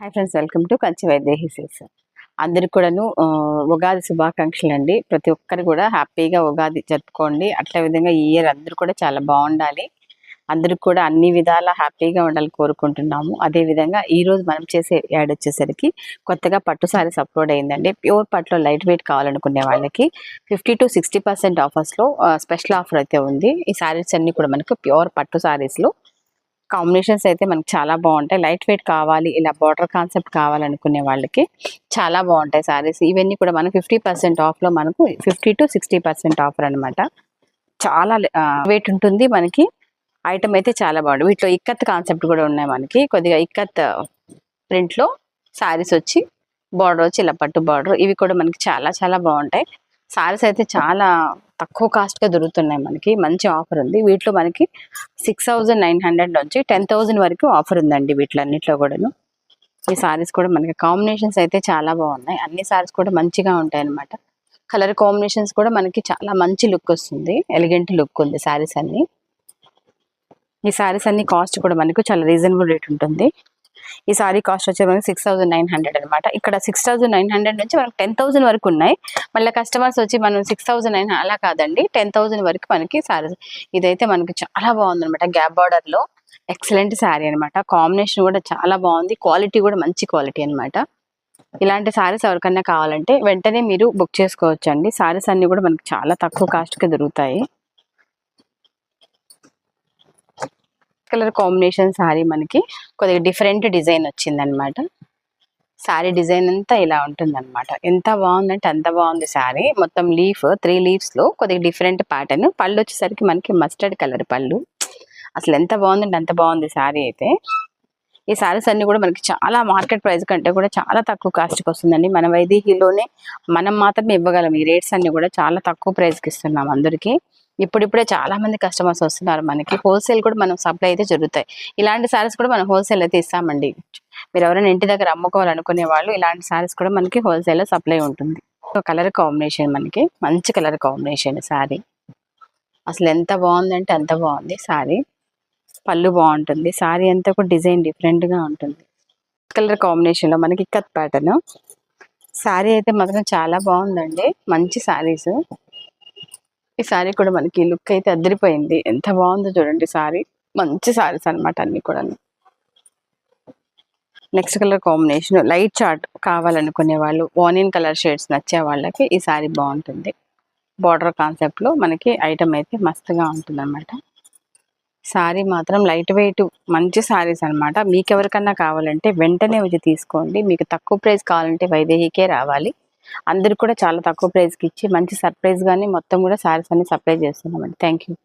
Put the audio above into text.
Hi friends welcome to Kanchi Vaidehi silks. అందరికి కూడాను ఉగాది శుభాకాంక్షలు అండి ప్రతి ఒక్కరు కూడా హ్యాపీగా ఉగాది జరుపుకోండి. అట్లే విధంగా ఈ ఇయర్ అందరూ కూడా చాలా బాగుండాలి. అందరికి కూడా అన్ని విధాలా హ్యాపీగా ఉండాలని కోరుకుంటున్నాము. అదే విధంగా ఈ రోజు మనం చేసే యాడ్ వచ్చేసరికి కొత్తగా పట్టు సారీస్ అప్లోడ్ అయిందండి. ప్యూర్ పట్టులో లైట్ వెయిట్ కావాలనుకునే వాళ్ళకి ఫిఫ్టీ టు సిక్స్టీ పర్సెంట్ ఆఫర్స్లో స్పెషల్ ఆఫర్ అయితే ఉంది. ఈ సారీస్ అన్ని కూడా మనకు ప్యూర్ పట్టు సారీస్లో కాంబినేషన్స్ అయితే మనకి చాలా బాగుంటాయి. లైట్ వెయిట్ కావాలి ఇలా బార్డర్ కాన్సెప్ట్ కావాలనుకునే వాళ్ళకి చాలా బాగుంటాయి సారీస్. ఇవన్నీ కూడా మనకు ఫిఫ్టీ పర్సెంట్ ఆఫ్లో మనకు fifty to sixty percent offer అనమాట చాలా వెయిట్ ఉంటుంది మనకి. ఐటమ్ అయితే చాలా బాగుంది వీటిలో ఇక్కత్ కాన్సెప్ట్ కూడా ఉన్నాయి మనకి. కొద్దిగా ఇక్కత్ ప్రింట్లో సారీస్ వచ్చి బార్డర్ వచ్చి ఇలా పట్టు బార్డర్. ఇవి కూడా మనకి చాలా చాలా బాగుంటాయి. సారీస్ అయితే చాలా తక్కువ కాస్ట్గా దొరుకుతున్నాయి మనకి. మంచి ఆఫర్ ఉంది. వీటిలో మనకి సిక్స్ థౌజండ్ నైన్ హండ్రెడ్ నుంచి టెన్ థౌజండ్ వరకు ఆఫర్ ఉందండి వీటిలన్నిట్లో కూడాను. ఈ సారీస్ కూడా మనకి కాంబినేషన్స్ అయితే చాలా బాగున్నాయి. అన్ని సారీస్ కూడా మంచిగా ఉంటాయి అన్నమాట కలర్ కాంబినేషన్స్ కూడా మనకి చాలా మంచి లుక్ వస్తుంది. ఎలిగెంట్ లుక్ ఉంది సారీస్ అన్ని. ఈ సారీస్ అన్ని కాస్ట్ కూడా మనకు చాలా రీజనబుల్ రేట్ ఉంటుంది. ఈ సారీ కాస్ట్ వచ్చి మనకి సిక్స్ థౌసండ్ నైన్ హండ్రెడ్ అనమాట ఇక్కడ సిక్స్ థౌసండ్ నైన్ హండ్రెడ్ నుంచి మనకి టెన్ థౌసండ్ వరకు ఉన్నాయి. మళ్ళీ కస్టమర్స్ వచ్చి మనం సిక్స్ థౌసండ్ నైన్ అలా కాదండి. టెన్ థౌసండ్ వరకు మనకి సారీస్. ఇదైతే మనకి చాలా బాగుందనమాట గ్యాప్ బార్డర్లో. ఎక్సలెంట్ శారీ అనమాట కాంబినేషన్ కూడా చాలా బాగుంది. క్వాలిటీ కూడా మంచి క్వాలిటీ అన్నమాట. ఇలాంటి సారీస్ ఎవరికన్నా కావాలంటే వెంటనే మీరు బుక్ చేసుకోవచ్చు అండి సారీస్ అన్ని కూడా మనకి చాలా తక్కువ కాస్ట్కి దొరుకుతాయి. కలర్ కాంబినేషన్ సారీ మనకి కొద్దిగా డిఫరెంట్ డిజైన్ వచ్చింది అనమాట శారీ డిజైన్ అంతా ఇలా ఉంటుంది అనమాట ఎంత బాగుందంటే అంత బాగుంది శారీ మొత్తం లీఫ్ త్రీ లీవ్స్లో కొద్దిగా డిఫరెంట్ ప్యాటర్న్. పళ్ళు వచ్చేసరికి మనకి మస్టర్డ్ కలర్ పళ్ళు. అసలు ఎంత బాగుందంటే అంత బాగుంది శారీ అయితే. ఈ శారీస్ అన్ని కూడా మనకి చాలా మార్కెట్ ప్రైస్ కంటే కూడా చాలా తక్కువ కాస్ట్కి వస్తుందండి. మన వైదీహిలోనే మనం మాత్రమే ఇవ్వగలం. ఈ రేట్స్ అన్ని కూడా చాలా తక్కువ ప్రైస్కి ఇస్తున్నాం అందరికీ. ఇప్పుడిప్పుడే చాలా మంది కస్టమర్స్ వస్తున్నారు మనకి. హోల్సేల్ కూడా మనం సప్లై అయితే జరుగుతాయి. ఇలాంటి సారీస్ కూడా మనం హోల్సేల్ అయితే ఇస్తామండి. మీరు ఎవరైనా ఇంటి దగ్గర అమ్ముకోవాలనుకునే వాళ్ళు ఇలాంటి సారీస్ కూడా మనకి హోల్సేల్లో సప్లై ఉంటుంది. కలర్ కాంబినేషన్ మనకి. మంచి కలర్ కాంబినేషన్ సారీ అసలు ఎంత బాగుందంటే అంత బాగుంది సారీ పళ్ళు బాగుంటుంది. సారీ అంతా కూడా డిజైన్ డిఫరెంట్గా ఉంటుంది. కలర్ కాంబినేషన్లో మనకి ఇక్కత్ ప్యాటర్న్ సారీ అయితే మాత్రం చాలా బాగుందండి. మంచి సారీస్ ఈ సారీ కూడా మనకి లుక్ అయితే అద్దరిపోయింది ఎంత బాగుందో చూడండి సారీ మంచి సారీస్ అన్నమాట అన్ని కూడా next colour combination light chart కావాలనుకునే వాళ్ళు ఓనియన్ కలర్ షేడ్స్ నచ్చే వాళ్ళకి ఈ సారీ బాగుంటుంది. బార్డర్ కాన్సెప్ట్లో మనకి ఐటమ్ అయితే మస్తుగా ఉంటుంది అనమాట సారీ మాత్రం లైట్ వెయిట్ మంచి సారీస్ అన్నమాట. మీకు ఎవరికన్నా కావాలంటే వెంటనే వచ్చి తీసుకోండి. మీకు తక్కువ ప్రైస్ కావాలంటే వైదేహికే రావాలి. అందరికి కూడా చాలా తక్కువ ప్రైస్కి ఇచ్చి మంచి సర్ప్రైజ్గానే మొత్తం కూడా సారీస్ అన్ని సప్లై చేస్తున్నామండి. Thank you